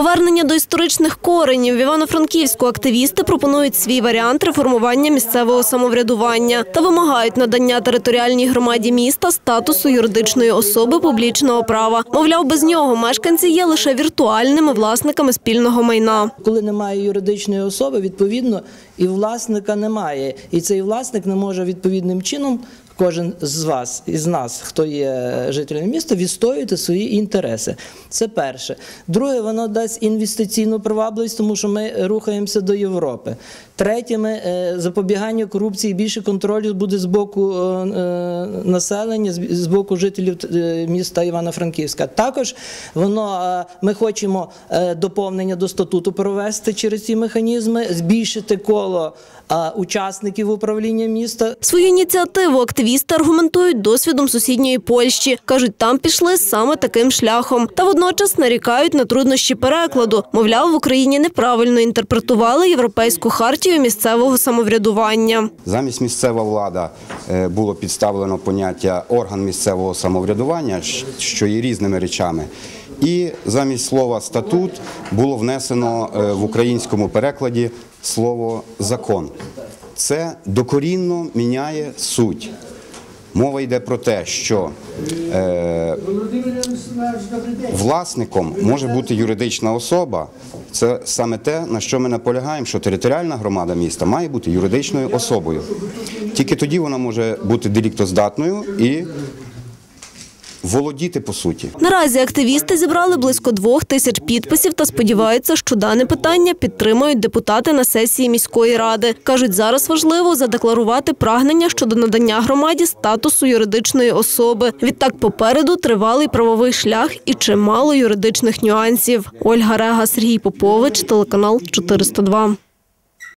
Повернення до історичних коренів в Івано-Франківську активісти пропонують свій варіант реформування місцевого самоврядування та вимагають надання територіальній громаді міста статусу юридичної особи публічного права. Мовляв, без нього мешканці є лише віртуальними власниками спільного майна. Коли немає юридичної особи, відповідно і власника немає. І цей власник не може відповідним чином. Кожен з вас із нас, хто є жителем міста, відстоювати свої інтереси. Це перше. Друге, воно дасть інвестиційну привабливість, тому що ми рухаємося до Європи. Третє, е, запобігання корупції, більше контролю буде з боку е, е, населення, з- боку жителів міста Івано-Франківська. Також воно ми хочемо доповнення до статуту провести через ці механізми, збільшити коло учасників управління міста. Свою ініціативу активісти аргументують досвідом сусідньої Польщі. Кажуть, там пішли саме таким шляхом. Та водночас нарікають на труднощі перекладу. Мовляв, в Україні неправильно інтерпретували європейську хартію місцевого самоврядування. Замість місцева влада е, було підставлено поняття орган місцевого самоврядування, що є різними речами. І замість слова статут було внесено е, в українському перекладі слово закон. Це докорінно міняє суть. Мова йде про те, що е, власником може бути юридична особа. Це саме те, на що ми наполягаємо, що територіальна громада міста має бути юридичною особою. Тільки тоді вона може бути деліктоздатною і володіти по суті. Наразі активісти зібрали близько двох тисяч підписів та сподіваються, що дане питання підтримають депутати на сесії міської ради. кажуть, зараз важливо задекларувати прагнення щодо надання громаді статусу юридичної особи. Відтак попереду тривалий правовий шлях і чимало юридичних нюансів. Ольга Рега, Сергій Попович, телеканал 402.